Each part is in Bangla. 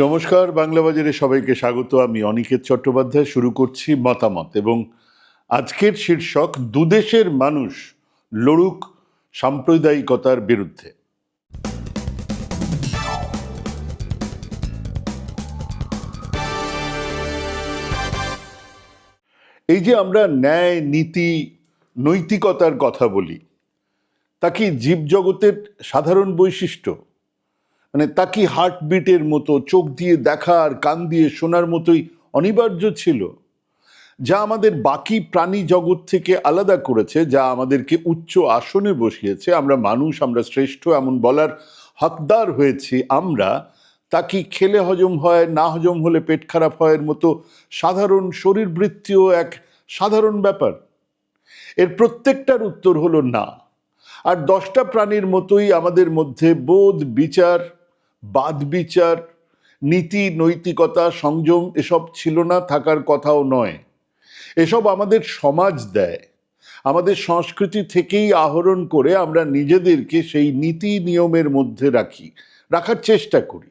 নমস্কার, বাংলা বাজারে সবাইকে স্বাগত। আমি অনিকেত চট্টোপাধ্যায়, শুরু করছি মতামত। এবং আজকের শীর্ষক, দুদেশের মানুষ লড়ুক সাম্প্রদায়িকতার বিরুদ্ধে। এই যে আমরা ন্যায়, নীতি, নৈতিকতার কথা বলি, তা কি জীবজগতের সাধারণ বৈশিষ্ট্য? মানে তা কি হার্টবিটের মতো, চোখ দিয়ে দেখার, কান দিয়ে শোনার মতোই অনিবার্য ছিল, যা আমাদের বাকি প্রাণী জগৎ থেকে আলাদা করেছে, যা আমাদেরকে উচ্চ আসনে বসিয়েছে। আমরা মানুষ, আমরা শ্রেষ্ঠ এমন বলার হকদার হয়েছি আমরা। তা কি খেলে হজম হয়, না হজম হলে পেট খারাপ হওয়ার মতো সাধারণ শরীরবৃত্তীয় এক সাধারণ ব্যাপার। এর প্রত্যেকটার উত্তর হলো না। আর দশটা প্রাণীর মতোই আমাদের মধ্যে বোধ, বিচার বাদ বিচার, নীতি, নৈতিকতা, সংযম এসব ছিল না, থাকার কথাও নয়। এসব আমাদের সমাজ দেয়। আমাদের সংস্কৃতি থেকেই আহরণ করে আমরা নিজেদেরকে সেই নীতি নিয়মের মধ্যে রাখি, রাখার চেষ্টা করি।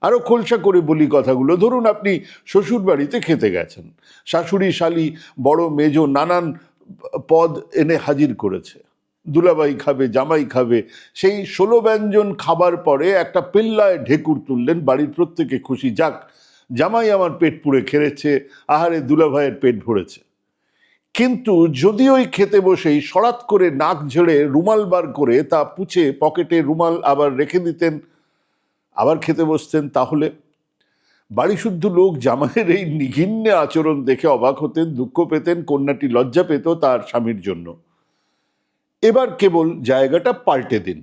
আরও খোলসা করে বলি কথাগুলো। ধরুন আপনি শ্বশুর বাড়িতে খেতে গেছেন, শাশুড়ি, শালি, বড়, মেজ নানান পদ এনে হাজির করেছে। দুলাবাই খাবে, জামাই খাবে। সেই ষোলো ব্যঞ্জন খাবার পরে একটা পেল্লায় ঢেকুর তুললেন, বাড়ির প্রত্যেকে খুশি। যাক, জামাই আমার পেট পুড়ে খেলেছে আহারে দুলাভাইয়ের পেট ভরেছে। কিন্তু যদি ওই খেতে বসেই সরাত করে নাক ঝেড়ে রুমাল বার করে তা পুছে পকেটে রুমাল আবার রেখে দিতেন, আবার খেতে বসতেন, তাহলে? বাড়ি শুদ্ধ লোক জামাইয়ের এই নিঘিন্নে আচরণ দেখে অবাক হতেন, দুঃখ পেতেন, কন্যাটি লজ্জা পেত তার স্বামীর জন্য। এবার কেবল জায়গাটা পাল্টে দিন।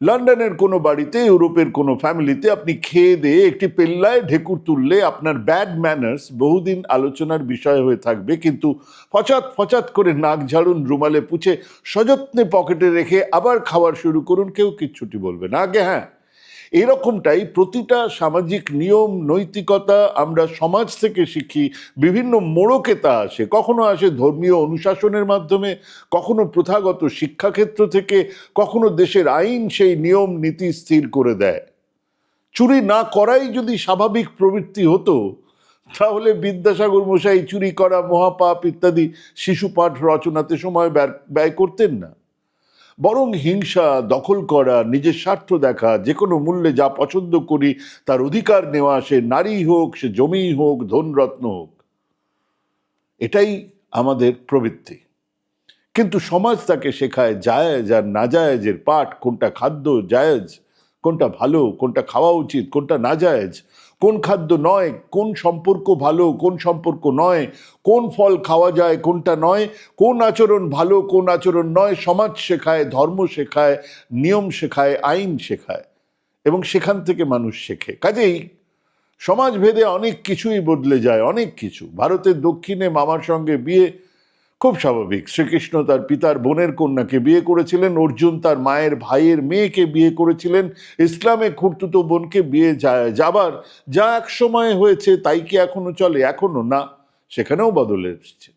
লন্ডনের কোনো বাড়িতে, ইউরোপের কোনো ফ্যামিলিতে আপনি খেয়ে দিয়ে একটি পেল্লায় ঢেকুর তুললে আপনার ব্যাড ম্যানার্স বহুদিন আলোচনার বিষয় হয়ে থাকবে, কিন্তু ফচাত ফচাত করে নাক ঝাড়ুন, রুমালে পুছে সযত্নে পকেটে রেখে আবার খাওয়ার শুরু করুন, কেউ কিচ্ছুটি বলবে না। আগে হ্যাঁ এরকমটাই প্রতিটা সামাজিক নিয়ম, নৈতিকতা আমরা সমাজ থেকে শিখি, বিভিন্ন মোড়কে তা আসে। কখনো আসে ধর্মীয় অনুশাসনের মাধ্যমে, কখনো প্রথাগত শিক্ষাক্ষেত্র থেকে, কখনো দেশের আইন সেই নিয়ম, নীতি স্থির করে দেয়। চুরি না করাই যদি স্বাভাবিক প্রবৃত্তি হতো, তাহলে বিদ্যাসাগর মশাই চুরি করা, মহাপাপ ইত্যাদি শিশু পাঠ রচনাতে সময় ব্যয়- করতেন না। বরং হিংসা দখল করা, নিজের স্বার্থ দেখা, যে কোনো মূল্যে যা পছন্দ করি, তার অধিকার নেওয়া, সে নারী হোক, সে জমি হোক, ধনরত্ন হোক। এটাই আমাদের প্রবৃত্তি। কিন্তু সমাজ তাকে শেখায় জায়েজ আর না জায়েজের পাঠ, কোনটা খাদ্য জায়েজ, কোনটা ভালো, কোনটা খাওয়া উচিত, কোনটা না জায়েজ কোন খাদ্য নয়, কোন সম্পর্ক ভালো, কোন সম্পর্ক নয়, কোন ফল খাওয়া যায়, কোনটা নয়, কোন আচরণ ভালো, কোন আচরণ নয়, সমাজ শেখায়, ধর্ম শেখায়, নিয়ম শেখায়, আইন শেখায় এবং সেখান থেকে মানুষ শেখে। কাজেই সমাজ ভেদে অনেক কিছুই বদলে যায়, অনেক কিছু। ভারতের দক্ষিণে মামার সঙ্গে বিয়ে খুব স্বাভাবিক। শ্রীকৃষ্ণ তার পিতার বোনের কন্যাকে বিয়ে করেছিলেন, অর্জুন তার মায়ের ভাইয়ের মেয়েকে বিয়ে করেছিলেন, ইসলামে খুঁড়তুতো বোনকে বিয়ে যাবার যা এক সময় হয়েছে তাই কি এখনও চলে? এখনও না, সেখানেও বদল এসেছে।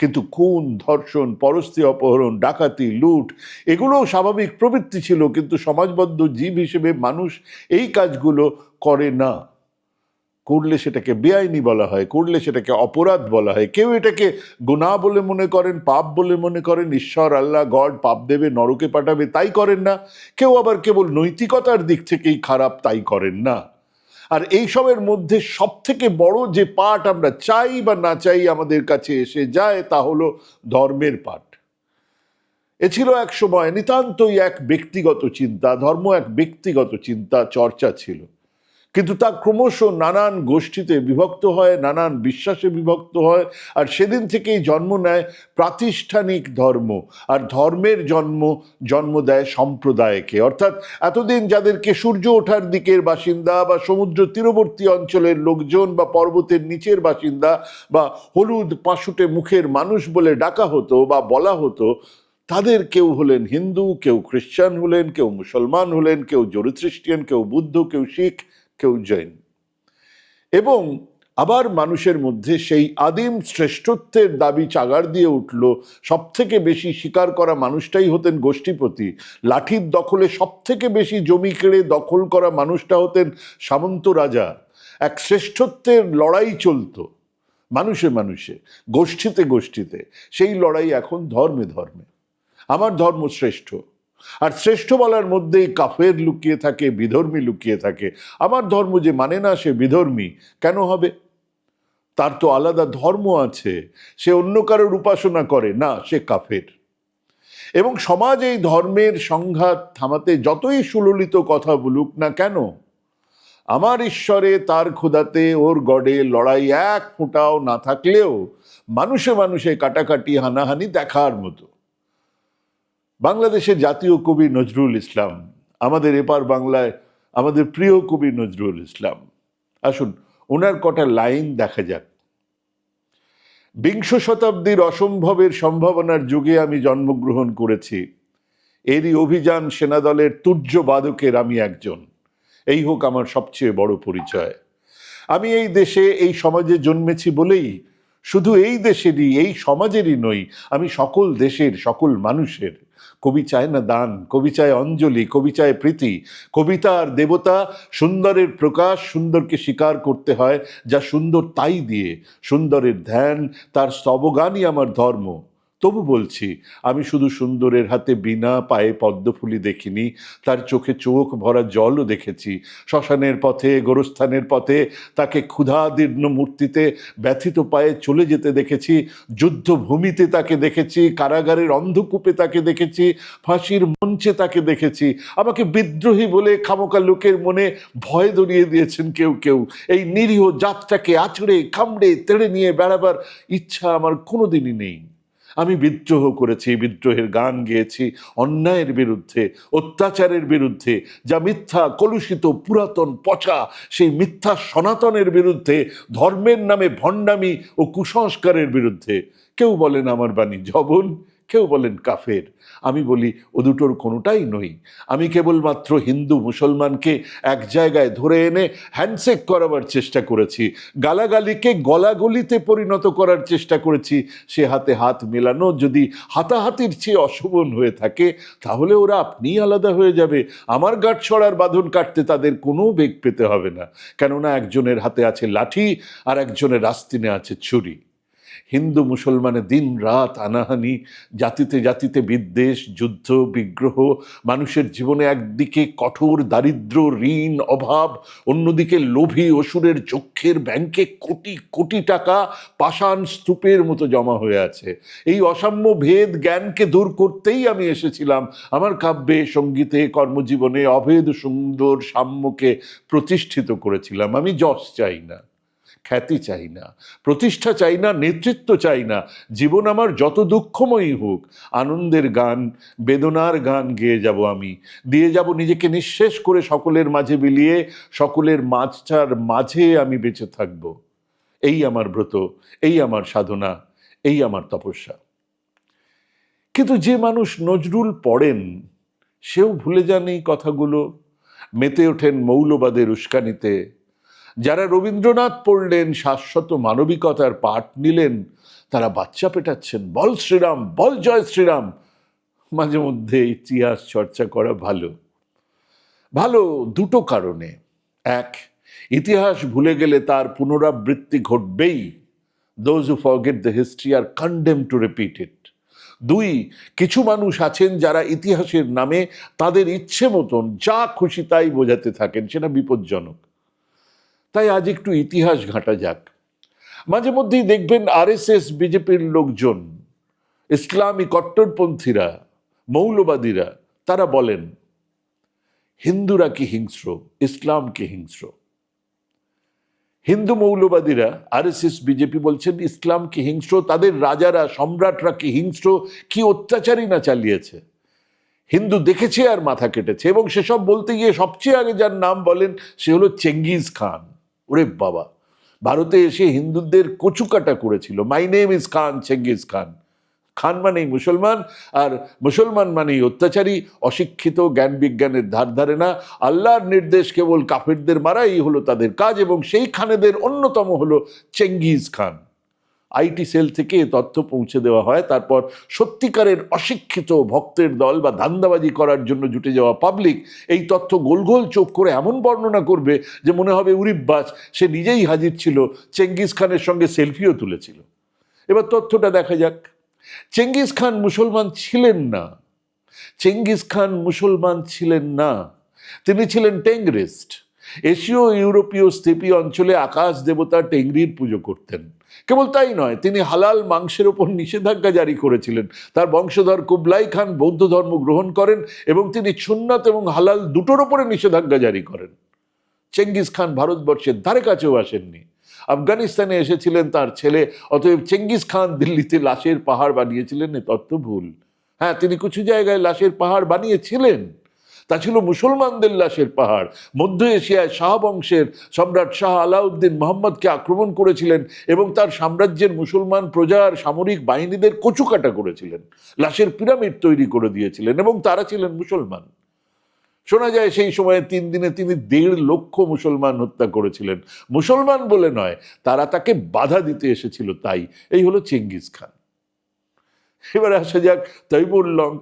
কিন্তু খুন, ধর্ষণ পরস্তি অপহরণ, ডাকাতি, লুট, এগুলোও স্বাভাবিক প্রবৃত্তি ছিল, কিন্তু সমাজবদ্ধ জীব হিসেবে মানুষ এই কাজগুলো করে না। করলে সেটাকে বেআইনি বলা হয়, করলে সেটাকে অপরাধ বলা হয়। কেউ এটাকে গুণা বলে মনে করেন, পাপ বলে মনে করেন, ঈশ্বর, আল্লাহ, গড, পাপ দেবে, নরকে পাঠাবে, তাই করেন না। কেউ আবার কেবল নৈতিকতার দিক থেকেই খারাপ, তাই করেন না। আর এইসবের মধ্যে সব থেকে বড় যে পাঠ আমরা চাই বা না চাই আমাদের কাছে এসে যায়, তা হলো ধর্মের পাঠ। এ ছিল এক সময় নিতান্তই এক ব্যক্তিগত চিন্তা, ধর্ম এক ব্যক্তিগত চিন্তা, চর্চা ছিল। কিন্তু তা ক্রমশ নানান গোষ্ঠীতে বিভক্ত হয়, নানান বিশ্বাসে বিভক্ত হয়। আর সেদিন থেকেই জন্ম নেয় প্রাতিষ্ঠানিক ধর্ম। আর ধর্মের জন্ম জন্ম দেয় সম্প্রদায়কে। অর্থাৎ এতদিন যাদেরকে সূর্য ওঠার দিকের বাসিন্দা বা সমুদ্র তীরবর্তী অঞ্চলের লোকজন বা পর্বতের নিচের বাসিন্দা বা হলুদ পাশুটে মুখের মানুষ বলে ডাকা হতো বা বলা হতো, তাদের কেউ হলেন হিন্দু, কেউ খ্রিস্টান হলেন, কেউ মুসলমান হলেন, কেউ জরিখ্রিস্টিয়ান কেউ বুদ্ধ, কেউ শিখ। কেউ জৈন। এবং আবার মানুষের মধ্যে সেই আদিম শ্রেষ্ঠত্বের দাবি চাগার দিয়ে উঠল সব থেকে বেশি স্বীকার করা মানুষটাই হতেন গোষ্ঠীপতি। লাঠির দখলে সব থেকে বেশি জমি কেড়ে দখল করা মানুষটা হতেন সামন্ত রাজা। এক শ্রেষ্ঠত্বের লড়াই চলতো, মানুষে মানুষে, গোষ্ঠীতে গোষ্ঠীতে। সেই লড়াই এখন ধর্মে ধর্মে। আমার ধর্ম শ্রেষ্ঠ। আর শ্রেষ্ঠ বলার মধ্যেই কাফের লুকিয়ে থাকে, বিধর্মী লুকিয়ে থাকে। আমার ধর্ম যে মানে না সে বিধর্মী, কেন হবে? তার তো আলাদা ধর্ম আছে, সে অন্য কারোর উপাসনা করে, না, সে কাফের। এবং সমাজ এই ধর্মের সংঘাত থামাতে যতই সুললিত কথা বলুক না কেন, আমার ঈশ্বরে তার ক্ষুদাতে ওর গডে লড়াই এক ফোঁটাও না থাকলেও মানুষে মানুষে কাটাকাটি হানাহানি দেখার মতো। বাংলাদেশের জাতীয় কবি নজরুল ইসলাম, আমাদের এপার বাংলায় আমাদের প্রিয় কবি নজরুল ইসলাম। আসুন, ওনার কটা লাইন দেখা যাক। বিংশ শতাব্দীর অসম্ভবের সম্ভাবনার যুগে আমি জন্মগ্রহণ করেছি। এরই অভিযান সেনাদলের তুর্য বাদকের আমি একজন। এই হোক আমার সবচেয়ে বড় পরিচয়। আমি এই দেশে, এই সমাজে জন্মেছি বলেই, শুধু এই দেশেরই, এই সমাজেরই নই, আমি সকল দেশের, সকল মানুষের। কবি চায় না দান, কবি চায় অঞ্জলি, কবি চায় প্রীতি। কবিতা আর দেবতা সুন্দরের প্রকাশ সুন্দরকে স্বীকার করতে হয়, যা সুন্দর তাই দিয়ে। সুন্দরের ধ্যান, তার স্তবগানই আমার ধর্ম। তবু বলছি, আমি শুধু সুন্দরের হাতে বিনা পায়ে পদ্মফুলি দেখিনি, তার চোখে চোখ ভরা জলও দেখেছি। শ্মশানের পথে, গোরস্থানের পথে, তাকে ক্ষুধাদীর্ণ মূর্তিতে ব্যথিত পায়ে চলে যেতে দেখেছি, যুদ্ধভূমিতে তাকে দেখেছি, কারাগারের অন্ধকূপে তাকে দেখেছি, ফাঁসির মঞ্চে তাকে দেখেছি। আমাকে বিদ্রোহী বলে খামোকা লোকের মনে ভয় দরিয়ে দিয়েছেন কেউ কেউ। এই নিরীহ জাতটাকে আছড়ে, কামড়ে, তেড়ে নিয়ে বেড়াবার ইচ্ছা আমার কোনোদিনই নেই। আমি বিদ্রোহ করেছি, বিদ্রোহের গান গেয়েছি, অন্যায়ের বিরুদ্ধে, অত্যাচারের বিরুদ্ধে, যা মিথ্যা, কলুষিত, পুরাতন, পচা, সেই মিথ্যা সনাতনের বিরুদ্ধে, ধর্মের নামে ভণ্ডামি ও কুসংস্কারের বিরুদ্ধে। কেউ বলেন আমার বাণী, জবন। কেউ বলেন কাফের। আমি বলি, ও দুটোর কোনোটাই নই। আমি কেবলমাত্র হিন্দু মুসলমানকে এক জায়গায় ধরে এনে হ্যান্ডশেক করাবার চেষ্টা করেছি। গালাগালিকে গলাগলিতে পরিণত করার চেষ্টা করেছি। সে হাতে হাত মেলানো যদি হাতাহাতির চেয়ে অশোভন হয়ে থাকে, তাহলে ওরা আপনিই আলাদা হয়ে যাবে। আমার গাঁট ছড়ার বাঁধন কাটতে তাদের কোনো বেগ পেতে হবে না। কেননা একজনের হাতে আছে লাঠি আর একজনের আস্তিনে আছে ছুরি। হিন্দু মুসলমানের দিন রাত আনাহানি, জাতিতে জাতিতে বিদ্বেষ, যুদ্ধ, বিগ্রহ, মানুষের জীবনে একদিকে কঠোর, দারিদ্র, ঋণ, অভাব, অন্যদিকে লোভী অসুরের চক্ষের ব্যাংকে কোটি কোটি টাকা পাষাণ স্তূপের মতো জমা হয়ে আছে। এই অসাম্য ভেদ জ্ঞানকে দূর করতেই আমি এসেছিলাম। আমার কাব্যে, সঙ্গীতে, কর্মজীবনে অভেদ সুন্দর সাম্যকে প্রতিষ্ঠিত করেছিলাম। আমি যশ চাই না। খ্যাতি চাই না, প্রতিষ্ঠা চাই না, নেতৃত্ব চাই না, জীবন আমার যত দুঃখময়ী হোক, আনন্দের গান, বেদনার গান গেয়ে যাব আমি, দিয়ে যাব নিজেকে নিঃশেষ করে সকলের মাঝে বিলিয়ে, সকলের মাঝটার মাঝে আমি বেঁচে থাকব। এই আমার ব্রত, এই আমার সাধনা, এই আমার তপস্যা। কিন্তু যে মানুষ নজরুল পড়েন, সেও ভুলে যান এই কথাগুলো, মেতে ওঠেন মৌলবাদের উস্কানিতে যারা রবীন্দ্রনাথ পড়লেন, শাশ্বত মানবিকতার পাঠ নিলেন, তারা বাচ্চা পেটাচ্ছেন। বল শ্রীরাম, বল জয় শ্রীরাম। মাঝে মধ্যে ইতিহাস চর্চা করা ভালো। ভালো দুটো কারণে। এক, ইতিহাস ভুলে গেলে তার পুনরাবৃত্তি ঘটবেই। Those who forget the history are condemn to repeat it দুই, কিছু মানুষ আছেন যারা ইতিহাসের নামে তাদের ইচ্ছে মতন যা খুশি তাই বোঝাতে থাকেন, সেটা বিপজ্জনক। তাই আজ একটু ইতিহাস ঘাঁটা যাক। মাঝে মধ্যেই দেখবেন আরএসএস বিজেপির লোকজন, ইসলামী কট্টরপন্থীরা, মৌলবাদীরা, তারা বলেন, হিন্দুরা কি হিংস্র? ইসলাম কি হিংস্র? হিন্দু মৌলবাদীরা, আরএসএস, বিজেপি বলছেন, ইসলাম কি হিংস্র? তাদের রাজারা, সম্রাটরা কি হিংস্র? কি অত্যাচারই না চালিয়েছে? হিন্দু দেখেছে আর মাথা কেটেছে এবং সেসব বলতে গিয়ে সবচেয়ে আগে যার নাম বলেন, সে হলো চেঙ্গিজ খান। ওরে বাবা, ভারতে এসে হিন্দুদের কচুকাটা করেছিল। My name is Khan Changez Khan Khan মানেই মুসলমান, আর মুসলমান মানেই অত্যাচারী, অশিক্ষিত, জ্ঞান বিজ্ঞানের ধার ধারে না। আল্লাহর নির্দেশ কেবল কাফেরদের মারাই হলো তাদের কাজ, এবং সেই খানেদের অন্যতম হলো চেঙ্গিজ খান আইটি সেল থেকে তথ্য পৌঁছে দেওয়া হয়। তারপর সত্যিকারের অশিক্ষিত ভক্তের দল বা ধান্দাবাজি করার জন্য জুটে যাওয়া পাবলিক এই তথ্য গোল গোল চোখ করে এমন বর্ণনা করবে যে মনে হবে উরিব্বাস সে নিজেই হাজির ছিল চেঙ্গিস খানের সঙ্গে সেলফিও তুলেছিল। এবার তথ্যটা দেখা যাক। চেঙ্গিস খান মুসলমান ছিলেন না। চেঙ্গিস খান মুসলমান ছিলেন না। তিনি ছিলেন টেংরিস্ট এশীয় ইউরোপীয় স্টেপি অঞ্চলে আকাশ দেবতা টেংরির পুজো করতেন। কেবল তাই নয়, তিনি হালাল মাংসের ওপর নিষেধাজ্ঞা জারি করেছিলেন। তার বংশধর কুবলাই খান বৌদ্ধ ধর্ম গ্রহণ করেন এবং তিনি সুন্নাত এবং হালাল দুটোর ওপরে নিষেধাজ্ঞা জারি করেন। চেঙ্গিস খান ভারতবর্ষের ধারে কাছেও আসেননি। আফগানিস্তানে এসেছিলেন তার ছেলে, অতএব চেঙ্গিস খান দিল্লিতে লাশের পাহাড় বানিয়েছিলেন, এ তথ্য ভুল। হ্যাঁ তিনি কিছু জায়গায় লাশের পাহাড় বানিয়েছিলেন। তা ছিল মুসলমানদের লাশের পাহাড়। মধ্য এশিয়ায় শাহ বংশের সম্রাট শাহ আলাউদ্দিন মোহাম্মদকে আক্রমণ করেছিলেন এবং তার সাম্রাজ্যের মুসলমান প্রজার সামরিক বাহিনীদের কচুকাটা করেছিলেন। লাশের পিরামিড তৈরি করে দিয়েছিলেন এবং তারা ছিলেন মুসলমান। শোনা যায় সেই সময়ে তিন দিনে তিনি দেড় লক্ষ মুসলমান হত্যা করেছিলেন। মুসলমান বলে নয়, তারা তাকে বাধা দিতে এসেছিল তাই। এই হলো চেঙ্গিস খান। এবার আসা যাক তৈমুর লং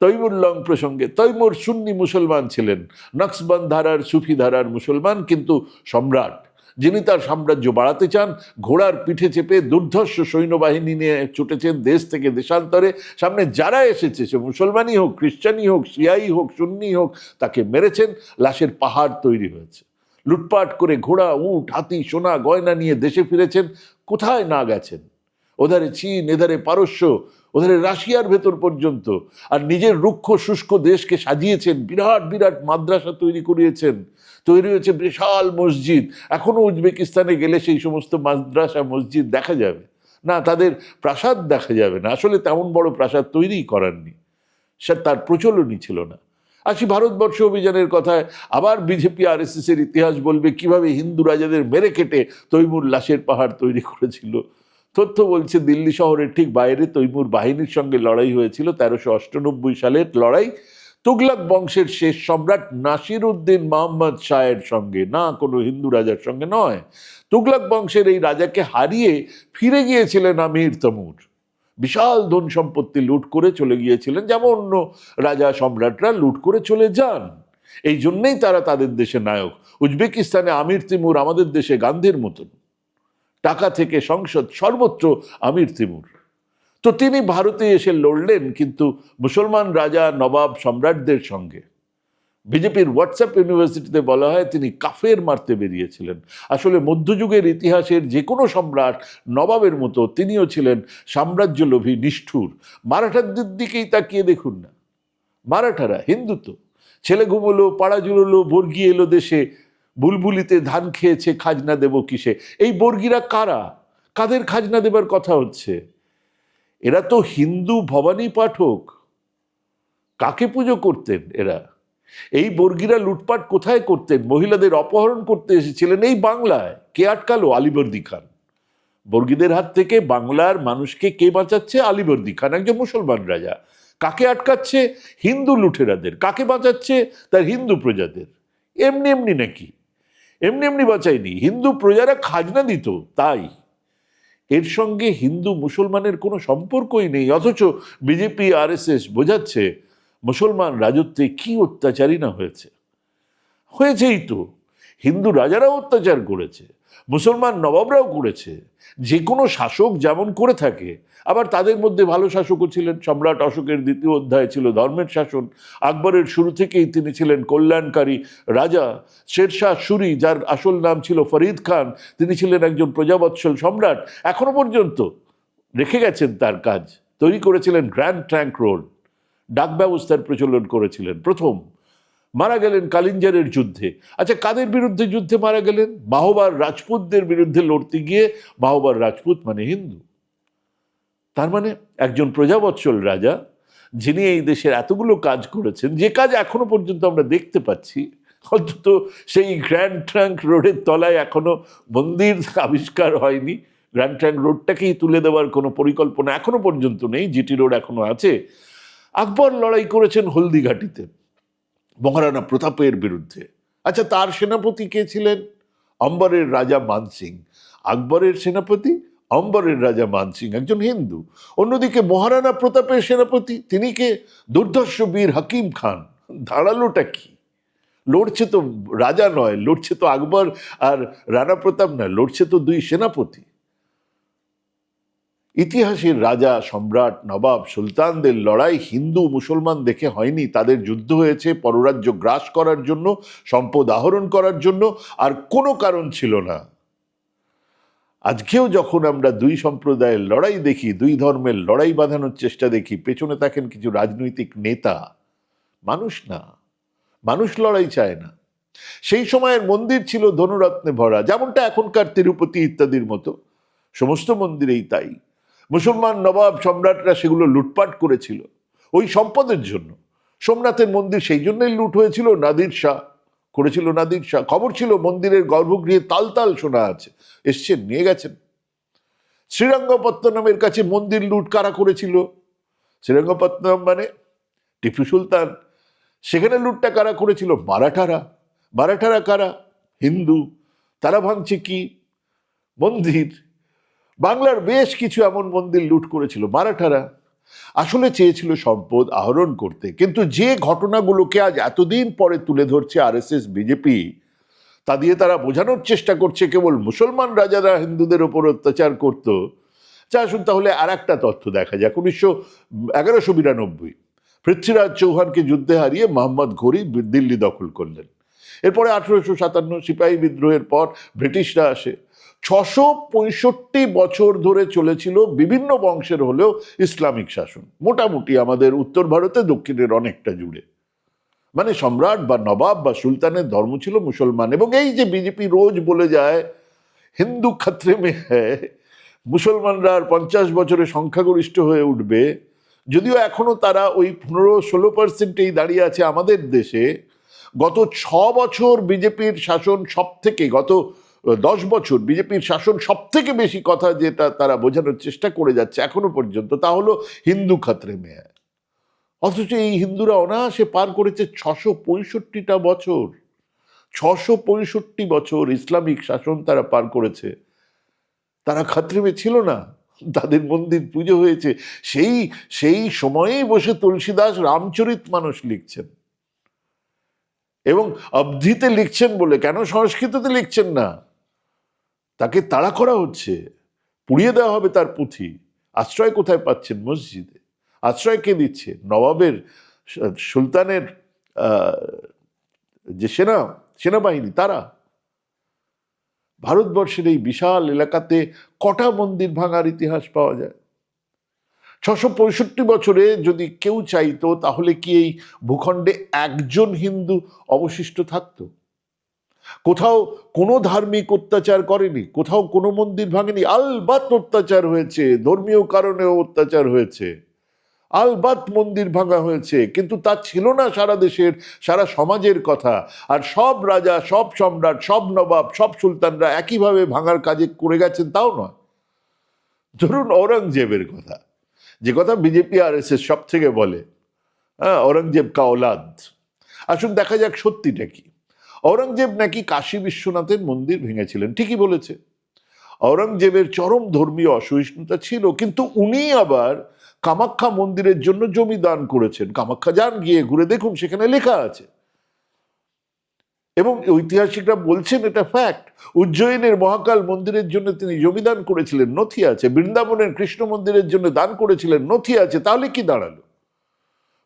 তৈমুর লং প্রসঙ্গে, তৈমুর সুন্নি মুসলমান ছিলেন। নকশবন্দ ধারার সুফি ধারার মুসলমান, কিন্তু সম্রাট। যিনি তার সাম্রাজ্য বাড়াতে চান, ঘোড়ার পিঠে চেপে দুর্ধর্ষ সৈন্যবাহিনী নিয়ে ছুটেছেন দেশ থেকে দেশান্তরে। সামনে যারা এসেছে, সে মুসলমানই হোক, খ্রিস্টানই হোক, শিয়াই হোক, সুন্নি হোক, তাকে মেরেছেন, লাশের পাহাড় তৈরি হয়েছে। লুটপাট করে ঘোড়া, উট, হাতি, সোনা, গয়না নিয়ে দেশে ফিরেছেন, কোথায় না গেছেন? ওধারে চীন, এধারে পারস্য, ওধারে রাশিয়ার ভেতর পর্যন্ত। আর নিজের রুক্ষ, শুষ্ক দেশকে সাজিয়েছেন, বিরাট বিরাট মাদ্রাসা তৈরি করিয়েছেন। তৈরি হয়েছে বিশাল মসজিদ। এখনও উজবেকিস্তানে গেলে সেই সমস্ত মাদ্রাসা মসজিদ দেখা যাবে। না, তাদের প্রাসাদ দেখা যাবে না। আসলে তেমন বড় প্রাসাদ তৈরিই করাননি। সে তার প্রচলনই ছিল না। আসি ভারতবর্ষ অভিযানের কথায়, আবার বিজেপি আর এর ইতিহাস বলবে কীভাবে হিন্দু রাজাদের মেরে কেটে তৈমুর লাশের পাহাড় তৈরি করেছিল। তথ্য বলছে দিল্লি শহরের ঠিক বাইরে তৈমুর বাহিনীর সঙ্গে লড়াই হয়েছিল তেরোশো অষ্টানব্বই সালের লড়াই। তুগলক বংশের শেষ সম্রাট নাসির উদ্দিন মোহাম্মদ শাহের সঙ্গে, না কোনো হিন্দু রাজার সঙ্গে নয়। তুগলক বংশের এই রাজাকে হারিয়ে ফিরে গিয়েছিলেন আমির তমুর। বিশাল ধন সম্পত্তি লুট করে চলে গিয়েছিলেন, যেমন অন্য রাজা সম্রাটরা লুট করে চলে যান। এই জন্যেই তারা তাদের দেশে নায়ক। উজবেকিস্তানে আমির তিমুর আমাদের দেশে গান্ধীর মতন। টাকা থেকে সংসদ সর্বত্র আমির তিমুর। তো তিনি ভারতে এসে লড়লেন কিন্তু মুসলমান রাজা নবাব সম্রাটদের সঙ্গে। বিজেপির হোয়াটসঅ্যাপ ইউনিভার্সিটিতে বলা হয় তিনি কাফের মারতে বেরিয়েছিলেন। আসলে মধ্যযুগের ইতিহাসের যে কোনো সম্রাট নবাবের মতো তিনিও ছিলেন সাম্রাজ্যলোভী, নিষ্ঠুর। মারাঠাদের দিকেই তাকিয়ে দেখুন না। মারাঠারা হিন্দু তো ছেলে ঘুমলো পাড়া জুড়লো বর্গি এলো দেশে বুলবুলিতে ধান খেয়েছে, খাজনা দেব কিসে? এই বর্গীরা কারা? কাদের খাজনা দেবার কথা হচ্ছে? এরা তো হিন্দু ভবানী পাঠক। কাকে পুজো করতেন এরা? এই বর্গীরা লুটপাট কোথায় করতেন? মহিলাদের অপহরণ করতে এসেছিলেন এই বাংলায়। কে আটকালো? আলিবর্দি খান। বর্গীদের হাত থেকে বাংলার মানুষকে কে বাঁচাচ্ছে? আলিবর্দি খান, একজন মুসলমান রাজা। কাকে আটকাচ্ছে? হিন্দু লুঠেরাদের কাকে বাঁচাচ্ছে? তার হিন্দু প্রজাদের। এমনি এমনি নাকি। এমনি এমনি বাঁচায়নি। হিন্দু প্রজারা খাজনা দিত, তাই। এর সঙ্গে হিন্দু মুসলমানের কোনো সম্পর্কই নেই, অথচ বিজেপি, আরএসএস বোঝাচ্ছে মুসলমান রাজত্বে কি অত্যাচারই না হয়েছে। হয়েছেই তো। হিন্দু রাজারাও অত্যাচার করেছে। মুসলমান নবাবরাও করেছে। যে কোনো শাসক যেমন করে থাকে, আবার তাদের মধ্যে ভালো শাসকও ছিলেন। সম্রাট অশোকের দ্বিতীয় অধ্যায় ছিল ধর্মের শাসন। আকবরের শুরু থেকেই তিনি ছিলেন কল্যাণকারী রাজা। শেরশাহ সুরি, যার আসল নাম ছিল ফরিদ খান, তিনি ছিলেন একজন প্রজাবৎসল সম্রাট। এখনও পর্যন্ত রেখে গেছেন তার কাজ। তৈরি করেছিলেন গ্র্যান্ড ট্র্যাঙ্ক রোড। ডাক ব্যবস্থার প্রচলন করেছিলেন প্রথম। মারা গেলেন কালিঞ্জারের যুদ্ধে। আচ্ছা কাদের বিরুদ্ধে যুদ্ধে মারা গেলেন? বাহবার রাজপুতদের বিরুদ্ধে লড়তে গিয়ে বাহবার রাজপুত মানে হিন্দু। তার মানে একজন প্রজাবৎসল রাজা, যিনি এই দেশের এতগুলো কাজ করেছেন, যে কাজ এখনও পর্যন্ত আমরা দেখতে পাচ্ছি, অন্তত সেই গ্র্যান্ড ট্রাঙ্ক রোডের তলায় এখনও মন্দির আবিষ্কার হয়নি। গ্র্যান্ড ট্র্যাঙ্ক রোডটাকেই তুলে দেওয়ার কোনো পরিকল্পনা এখনও পর্যন্ত নেই জিটি রোড এখনও আছে। আকবর লড়াই করেছেন হলদিঘাটিতে। মহারানা প্রতাপের বিরুদ্ধে। আচ্ছা তার সেনাপতি কে ছিলেন? অম্বরের রাজা মানসিং। আকবরের সেনাপতি? অম্বরের রাজা মানসিং, একজন হিন্দু। অন্যদিকে মহারানা প্রতাপের সেনাপতি, তিনি কে? দুর্ধর্ষ বীর হাকিম খান। দাঁড়ালোটা কি? লড়ছে তো রাজা নয়, লড়ছে তো আকবর আর রানা প্রতাপ নয়, লড়ছে তো দুই সেনাপতি। ইতিহাসের রাজা, সম্রাট, নবাব, সুলতানদের লড়াই হিন্দু, মুসলমান দেখে হয়নি। তাদের যুদ্ধ হয়েছে পররাজ্য গ্রাস করার জন্য, সম্পদ আহরণ করার জন্য, আর কোনো কারণ ছিল না। আজকেও যখন আমরা দুই সম্প্রদায়ের লড়াই দেখি, দুই ধর্মের লড়াই বাঁধানোর চেষ্টা দেখি, পেছনে থাকেন কিছু রাজনৈতিক নেতা। মানুষ না। মানুষ লড়াই চায় না। সেই সময়ের মন্দির ছিল ধনুরত্নে ভরা, যেমনটা এখনকার তিরুপতি ইত্যাদির মতো। সমস্ত মন্দিরেই তাই। মুসলমান নবাব সম্রাটরা সেগুলো লুটপাট করেছিল ওই সম্পদের জন্য। সোমনাথের মন্দির সেই জন্যই লুট হয়েছিল, নাদির শাহ করেছিল নাদির শাহ। খবর ছিল মন্দিরের গর্ভগৃহে তাল শোনা আছে, এসছেন, নিয়ে গেছেন। শ্রীরঙ্গপত্তনমের কাছে মন্দির লুট কারা করেছিল? শ্রীরঙ্গপত্তনম মানে টিপু সুলতান। সেখানে লুটটা কারা করেছিল? মারাঠারা। মারাঠারা কারা? হিন্দু। তারা ভাঙছে কি? মন্দির। বাংলার বেশ কিছু এমন মন্দির লুট করেছিল, মারাঠারা। আসলে চেয়েছিল সম্পদ আহরণ করতে, কিন্তু যে ঘটনাগুলোকে আজ এতদিন পরে তুলে ধরছে আরএসএস, বিজেপি, তা দিয়ে তারা বোঝানোর চেষ্টা করছে, কেবল মুসলমান রাজারা হিন্দুদের ওপর অত্যাচার করত। যা আসুন তাহলে আর একটা তথ্য দেখা যাক। উনিশশো এগারোশো বিরানব্বই, পৃথ্বীরাজ চৌহানকে যুদ্ধে হারিয়ে মোহাম্মদ ঘড়ি দিল্লি দখল করলেন। এরপরে আঠেরোশো সাতান্ন, সিপাহী বিদ্রোহের পর ব্রিটিশরা আসে। ছশো পঁয়ষট্টি বছর ধরে চলেছিল বিভিন্ন বংশের হলেও ইসলামিক শাসন। মোটামুটি আমাদের উত্তর ভারতে, দক্ষিণের অনেকটা জুড়ে। মানে সম্রাট বা নবাব বা সুলতানের ধর্ম ছিল মুসলমান এবং এই যে বিজেপি রোজ বলে যায়, হিন্দু খাত্রে মে হ্যায় মুসলমানরা আর পঞ্চাশ বছরে সংখ্যাগরিষ্ঠ হয়ে উঠবে। যদিও এখনও তারা ওই পনেরো ষোলো পার্সেন্টেই দাঁড়িয়ে আছে আমাদের দেশে। গত ছ বছর বিজেপির শাসন সব থেকে গত দশ বছর বিজেপির শাসন সব থেকে বেশি কথা যেটা তারা বোঝানোর চেষ্টা করে যাচ্ছে এখনও পর্যন্ত, তা হলো হিন্দু খাত্রে মেয়ে। অথচ এই হিন্দুরা অনায়াসে পার করেছে ছশো পঁয়ষট্টিটা বছর। ছশো পঁয়ষট্টি বছর ইসলামিক শাসন তারা পার করেছে। তারা খাত্রিমে ছিল না। তাদের মন্দির পুজো হয়েছে। সেই সেই সময়েই বসে তুলসীদাস রামচরিত মানুষ লিখছেন। এবং অবধিতে লিখছেন বলে, কেন সংস্কৃততে লিখছেন না? তাকে তাড়া করা হচ্ছে। পুড়িয়ে দেওয়া হবে তার পুঁথি। আশ্রয় কোথায় পাচ্ছেন মসজিদে? আশ্রয় কে দিচ্ছে? নবাবের সুলতানের যে সেনা, সেনাবাহিনী, তারা? ভারতবর্ষের এই বিশাল এলাকাতে কটা মন্দির ভাঙার ইতিহাস পাওয়া যায়? ছশো পঁয়ষট্টি বছরে যদি কেউ চাইতো, তাহলে কি এই ভূখণ্ডে একজন হিন্দু অবশিষ্ট থাকতো? কোথাও কোনো ধার্মিক অত্যাচার করেনি, কোথাও কোনো মন্দির ভাঙেনি, আলবাত অত্যাচার হয়েছে, ধর্মীয় কারণেও অত্যাচার হয়েছে, আলবাত মন্দির ভাঙা হয়েছে, কিন্তু তা ছিল না সারা দেশের, সারা সমাজের কথা। আর সব রাজা, সব সম্রাট, সব নবাব, সব সুলতানরা একইভাবে ভাঙার কাজে করে গেছেন, তাও নয়। ধরুন ঔরঙ্গজেবের কথা। যে কথা বিজেপি আর এস সব থেকে বলে হ্যাঁ ঔরঙ্গজেব কা ওলাদ আসুন দেখা যাক সত্যিটা কি। ঔরঙ্গজেব নাকি কাশী বিশ্বনাথের মন্দির ভেঙেছিলেন, ঠিকই বলেছে। ঔরঙ্গজেবের চরম ধর্মীয় অসহিষ্ণুতা ছিল, কিন্তু উনি আবার কামাখ্যা মন্দিরের জন্য জমি দান করেছেন। কামাখ্যা যান, গিয়ে ঘুরে দেখুন, সেখানে লেখা আছে। এবং ঐতিহাসিকরা বলছেন, এটা ফ্যাক্ট উজ্জয়িনের মহাকাল মন্দিরের জন্য তিনি জমিদান করেছিলেন, নথি আছে। বৃন্দাবনের কৃষ্ণ মন্দিরের জন্য দান করেছিলেন, নথি আছে, তাহলে কি দাঁড়াল?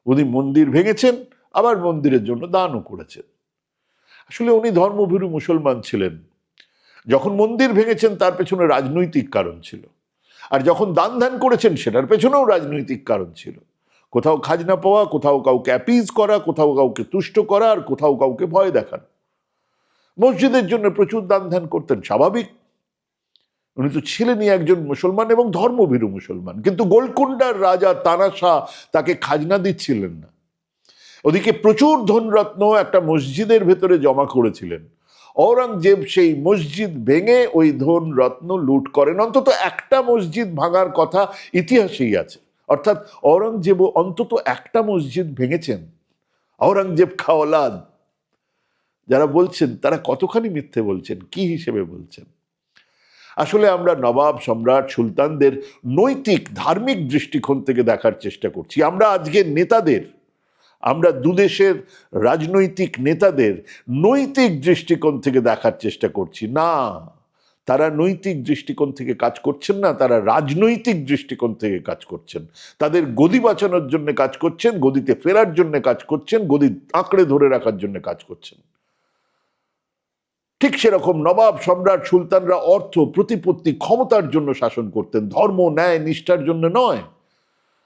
উনি মন্দির ভেঙেছেন, আবার মন্দিরের জন্য দানও করেছেন। আসলে উনি ধর্মভীরু মুসলমান ছিলেন। যখন মন্দির ভেঙেছেন, তার পেছনে রাজনৈতিক কারণ ছিল। আর যখন দান ধ্যান করেছেন, সেটার পেছনেও রাজনৈতিক কারণ ছিল। কোথাও খাজনা পাওয়া, কোথাও কাউকে অ্যাপিজ করা, কোথাও কাউকে তুষ্ট করা, আর কোথাও কাউকে ভয় দেখানো। মসজিদের জন্য প্রচুর দান ধ্যান করতেন, স্বাভাবিক। উনি তো ছিলেনই একজন মুসলমান এবং ধর্মভীরু মুসলমান। কিন্তু গোলকুন্ডার রাজা তানা শাহ তাকে খাজনা দিচ্ছিলেন না। ওদিকে প্রচুর ধনরত্ন একটা মসজিদের ভেতরে জমা করেছিলেন। ঔরঙ্গজেব সেই মসজিদ ভেঙে ওই ধন রত্ন লুট করেন। অন্তত একটা মসজিদ ভাঙার কথা ইতিহাসেই আছে। অর্থাৎ ঔরঙ্গজেবও অন্তত একটা মসজিদ ভেঙেছেন। ঔরঙ্গজেব খাওয়ালাদ যারা বলছেন, তারা কতখানি মিথ্যে বলছেন, কি হিসেবে বলছেন? আসলে আমরা নবাব সম্রাট সুলতানদের নৈতিক, ধার্মিক দৃষ্টিকোণ থেকে দেখার চেষ্টা করছি। আমরা আজকে নেতাদের আমরা দুদেশের রাজনৈতিক নেতাদের নৈতিক দৃষ্টিকোণ থেকে দেখার চেষ্টা করছি। না, তারা নৈতিক দৃষ্টিকোণ থেকে কাজ করছেন না, তারা রাজনৈতিক দৃষ্টিকোণ থেকে কাজ করছেন। তাদের গদি বাঁচানোর জন্য কাজ করছেন, গদিতে ফেরার জন্য কাজ করছেন, গদি আঁকড়ে ধরে রাখার জন্য কাজ করছেন। ঠিক সেরকম নবাব সম্রাট সুলতানরা অর্থ, প্রতিপত্তি ক্ষমতার জন্য শাসন করতেন। ধর্ম, ন্যায়, নিষ্ঠার জন্য নয়।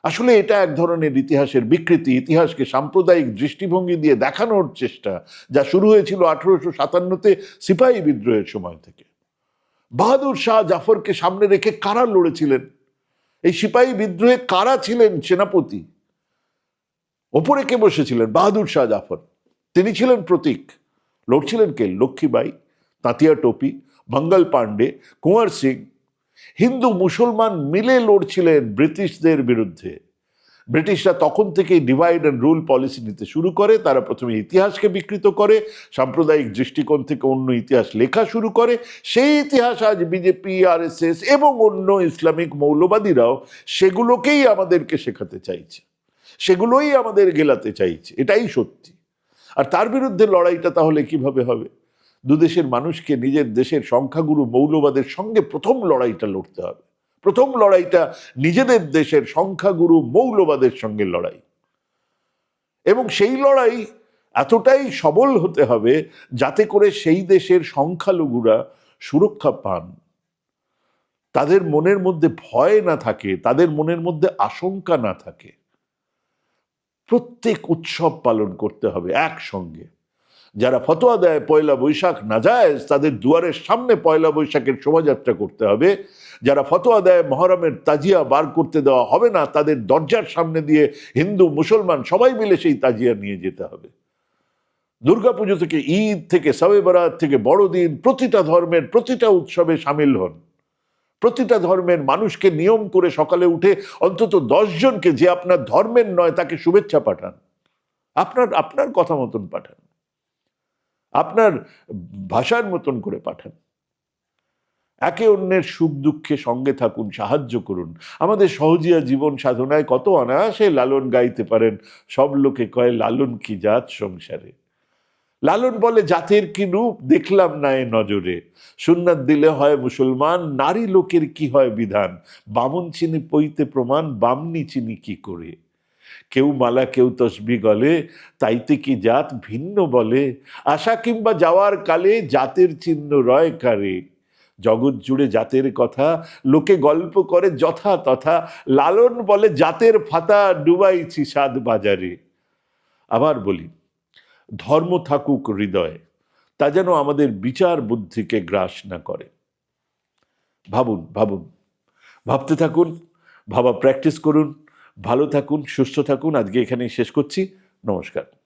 আসলে এটা এক ধরনের ইতিহাসের বিকৃতি, ইতিহাসকে সাম্প্রদায়িক দৃষ্টিভঙ্গি দিয়ে দেখানোর চেষ্টা যা শুরু হয়েছিল আঠারোশো সাতান্নতে সিপাহী বিদ্রোহের সময় থেকে। বাহাদুর শাহ জাফরকে সামনে রেখে কারা লড়েছিলেন? এই সিপাহী বিদ্রোহে কারা ছিলেন সেনাপতি? ওপরে কে বসেছিলেন? বাহাদুর শাহ জাফর। তিনি ছিলেন প্রতীক। লড়ছিলেন কে? লক্ষ্মীবাই তাঁতিয়া টোপি মঙ্গল পাণ্ডে কুঁয়ার সিং হিন্দু মুসলমান মিলে লড়ছিলেন ব্রিটিশদের বিরুদ্ধে। ব্রিটিশরা তখন থেকেই ডিভাইড অ্যান্ড রুল পলিসি নিতে শুরু করে, তারা প্রথমে ইতিহাসকে বিকৃত করে, সাম্প্রদায়িক দৃষ্টিকোণ থেকে অন্য ইতিহাস লেখা শুরু করে, সেই ইতিহাস আজ বিজেপি আরএসএস এবং অন্য ইসলামিক মৌলবাদীরাও সেগুলোকেই আমাদেরকে শেখাতে চাইছে। সেগুলোই আমাদের গেলাতে চাইছে। এটাই সত্যি। আর তার বিরুদ্ধে লড়াইটা তাহলে কীভাবে হবে? দুদেশের মানুষকে নিজের দেশের সংখ্যাগুরু মৌলবাদের সঙ্গে প্রথম লড়াইটা লড়তে হবে। প্রথম লড়াইটা নিজেদের দেশের সংখ্যাগুরু মৌলবাদের সঙ্গে লড়াই। এবং সেই লড়াই এতটাই সবল হতে হবে যাতে করে সেই দেশের সংখ্যালঘুরা সুরক্ষা পান। তাদের মনের মধ্যে ভয় না থাকে, তাদের মনের মধ্যে আশঙ্কা না থাকে। প্রত্যেক উৎসব পালন করতে হবে একসঙ্গে। যারা ফতোয়া দেয় পয়লা বৈশাখ না যায়, তাদের দুয়ারের সামনে পয়লা বৈশাখের শোভাযাত্রা করতে হবে। যারা ফতোয়া দেয় মহরমের তাজিয়া বার করতে দেওয়া হবে না, তাদের দরজার সামনে দিয়ে হিন্দু, মুসলমান সবাই মিলে সেই তাজিয়া নিয়ে যেতে হবে। দুর্গাপুজো থেকে ঈদ থেকে সবে বরাত থেকে বড়দিন প্রতিটা ধর্মের প্রতিটা উৎসবে সামিল হন। প্রতিটা ধর্মের মানুষকে নিয়ম করে সকালে উঠে অন্তত জনকে যে আপনার ধর্মের নয়, তাকে শুভেচ্ছা পাঠান। আপনার আপনার কথা মতন পাঠান। আপনার ভাষার মতন করে পাঠান। একে অন্যের সুখ দুঃখে সঙ্গে থাকুন, সাহায্য করুন। আমাদের সহজিয়া জীবন সাধনায় কত অনায়াসে লালন গাইতে পারেন। সব লোকে কয়, লালন কি জাত সংসারে? লালন বলে, জাতের কি রূপ? দেখলাম না এ নজরে। সুন্নাত দিলে হয়, মুসলমান, নারী লোকের কি হয় বিধান? বামন চিনি পইতে প্রমাণ, বামনি চিনি কি করে? কেউ মালা, কেউ তসবি গলে, তাইতে কি জাত ভিন্ন বলে? আশা কিংবা যাওয়ার কালে জাতের চিহ্ন রয় কারে? জগৎ জুড়ে জাতের কথা, লোকে গল্প করে যথা তথা, লালন বলে জাতের ফাতা ডুবাইছি সাদ বাজারে। আবার বলি, ধর্ম থাকুক হৃদয়ে, তা যেন আমাদের বিচার বুদ্ধিকে গ্রাস না করে। ভাবুন ভাবুন, ভাবতে থাকুন, ভাবা প্র্যাকটিস করুন। ভালো থাকুন সুস্থ থাকুন। আজকে এখানেই শেষ করছি। নমস্কার।